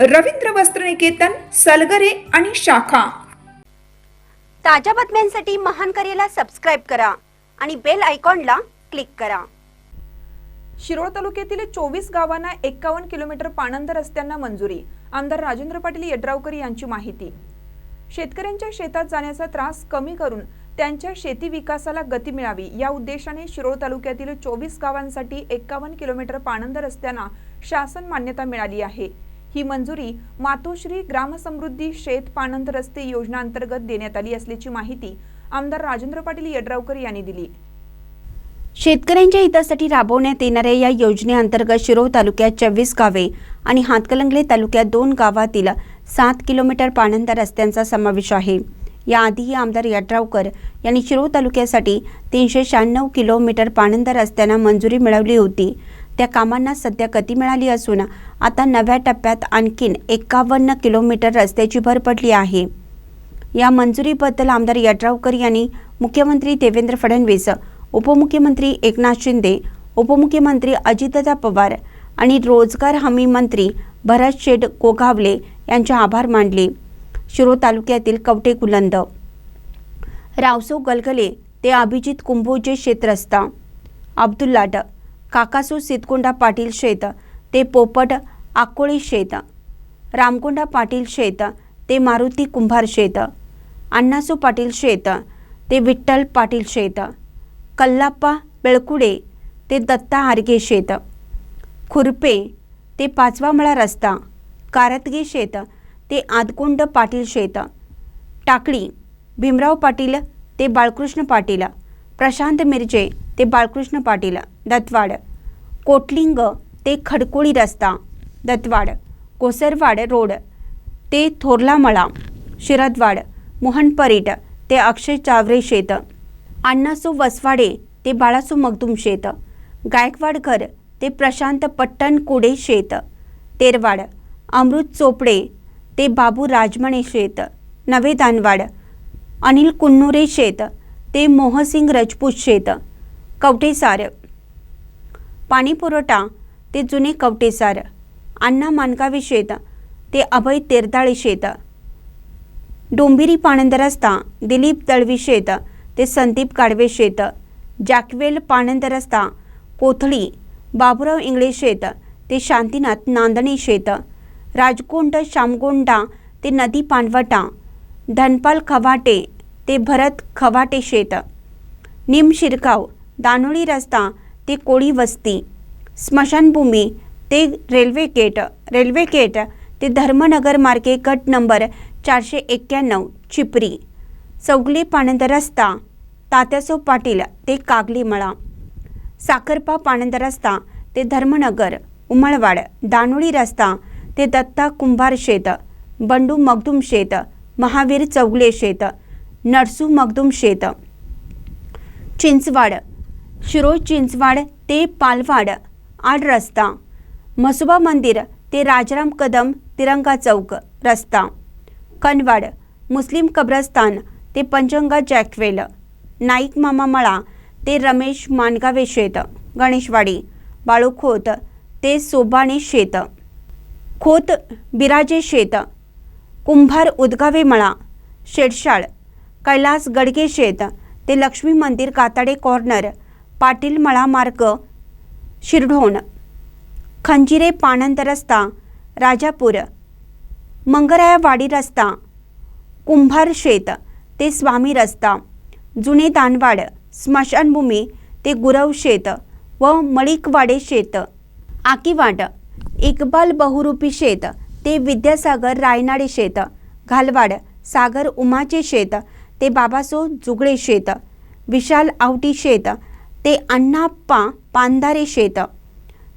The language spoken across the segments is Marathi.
रवींद्र वस्त्रनिकेतन सलगरे आणि शाखा. ताज्या बातम्यांसाठी महान करेला सबस्क्राईब करा आणि बेल आयकॉनला क्लिक करा. शिरोळ तालुक्यातील चोवीस गावांना एक्कावन्न किलोमीटर पाणंद रस्त्यांना मंजुरी. आमदार राजेंद्र पाटील यड्रावकर यांची माहिती. शेतकऱ्यांच्या शेतात जाण्याचा त्रास कमी करून त्यांच्या शेती विकासाला गती मिळावी या उद्देशाने शिरोळ तालुक्यातील चोवीस गावांसाठी एक्कावन्न किलोमीटर पाणंद रस्त्यांना शासन मान्यता मिळाली आहे. ही मंजुरी मातोश्री ग्रामसमृद्धी शेत पाणंद रस्ते योजना अंतर्गत देण्यात आली असल्याची माहिती आमदार राजेंद्र पाटील यड्रावकर यांनी दिली. शेतकऱ्यांच्या हितासाठी राबवण्यात येणाऱ्या या योजनेअंतर्गत शिरोळ तालुक्यात चोवीस गावे आणि हातकलंगले तालुक्यात दोन गावातील सात किलोमीटर पाणंदा रस्त्यांचा समावेश आहे. याआधीही आमदार यड्रावकर यांनी शिरोळ तालुक्यासाठी तीनशे शहाण्णव किलोमीटर पाणंदा रस्त्यांना मंजुरी मिळवली होती. त्या कामांना सध्या गती मिळाली असून आता नव्या टप्प्यात आणखीन एकावन्न किलोमीटर रस्त्याची भर पडली आहे. या मंजुरीबद्दल आमदार यड्रावकर यांनी मुख्यमंत्री देवेंद्र फडणवीस उपमुख्यमंत्री एकनाथ शिंदे उपमुख्यमंत्री अजितदा पवार आणि रोजगार हमी मंत्री भरत शेठ गोगावले यांचे आभार मानले. शिरो तालुक्यातील कवटे कुलंद. रावसो गलगले ते अभिजित कुंभोजे क्षेत्र रस्ता अब्दुल्लाट काकासू सितकुंडा पाटील शेत ते पोपट आकोळी शेत रामकोंडा पाटील शेत ते मारुती कुंभार शेत अण्णासू पाटील शेत ते विठ्ठल पाटील शेत कल्लाप्पा बेळकुडे ते दत्ता आरगे शेत खुरपे ते पाचवामळा रस्ता कारतगे शेत ते आदकोंड पाटील शेत टाकळी भीमराव पाटील ते बाळकृष्ण पाटील प्रशांत मिरजे ते बाळकृष्ण पाटील दत्वाड कोटलिंग ते खडकोळी रस्ता दत्वाड कोसरवाड रोड ते थोरलामळा. शिरदवाड. मोहन परीट ते अक्षय चावरे शेत. अण्णासू वसवाडे ते बाळासू मगदूम शेत. गायकवाड घर ते प्रशांत पट्टणकोडे शेत. तेरवाड. अमृत चोपडे ते बाबू राजमणे शेत. नवे दानवाड. अनिल कुन्नुरे शेत. ते मोहसिंग रजपूत शेत कवटेसार पाणीपुरवठा ते जुने कवटेसार अण्णा मानकावे शेत. ते अभय तेरदाळे शेत. डोंबिरी पाणंद रस्ता. दिलीप दळवी शेत. ते संदीप गाडवे शेत. जॅकवेल पाणंद रस्ता. कोथळी. बाबुराव इंगळे शेत. ते शांतीनाथ नांदणे शेत. राजकोंड शामगोंडा. ते नदी पानवटा धनपाल खवाटे. ते भरत खवाटे शेत. निम शिरकाव दानोळी रस्ता ते कोळी वस्ती. स्मशानभूमी ते रेल्वे गेट. रेल्वे गेट ते धर्मनगर मार्गे गट नंबर चारशे एक्क्याण्णव चिपरी. चौगले पाणंद रस्ता तात्यासो पाटील ते कागली मळा. साखरपा पाणंद रस्ता ते धर्मनगर. उमळवाड दानोळी रस्ता ते दत्ता कुंभार शेत. बंडू मगदूम शेत. महावीर चौगले शेत. नरसू मगदूम शेत. चिंचवाड. शिरोळ चिंचवाड ते पालवाड. आड रस्ता. मसुबा मंदिर ते राजाराम कदम तिरंगा चौक रस्ता. कनवाड. मुस्लिम कब्रस्तान ते पंचंगा जॅकवेल. नाईक मामा मळा ते रमेश मानगावे शेत. गणेशवाडी. बाळूखोत ते सोबाणे शेत. खोत बिराजे शेत. कुंभार उदगावे मळा. शेडशाळ. कैलास गडगे शेत ते लक्ष्मी मंदिर काताडे कॉर्नर पाटील मळा मार्ग शिरढोण खंजिरे पाणंद रस्ता राजापूर मंगरायावाडी रस्ता कुंभार शेत ते स्वामी रस्ता जुने दानवाड स्मशानभूमी ते गुरव शेत व मळिकवाडे शेत आकीवाड इकबाल बहुरूपी शेत ते विद्यासागर रायनाडे शेत घालवाड सागर उमाचे शेत ते बाबासो जुगळे शेत विशाल आवटी शेत ते अण्णाप्पा पांधारे शेत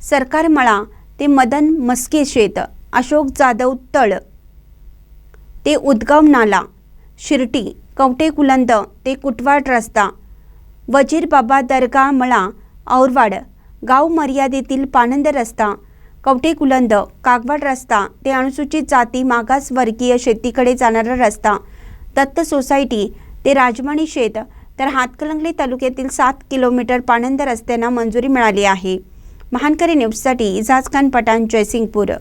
सरकारमळा ते मदन मस्के शेत अशोक जाधव तळ ते उदगम नाला शिर्टी कवटे कुलंद ते कुटवाड रस्ता वजीर बाबा दर्गा मळा औरवाड गाव मर्यादेतील पाणंद रस्ता कवटे कुलंद कागवाड रस्ता ते अनुसूचित जाती मागासवर्गीय शेतीकडे जाणारा रस्ता दत्त सोसायटी ते राजमणी शेत तर हातकलंगले तालुक्यातील सात किलोमीटर पाणंद रस्त्यांना मंजुरी मिळाली आहे. महानकरी न्यूजसाठी इजाज खान पठाण जयसिंगपूर.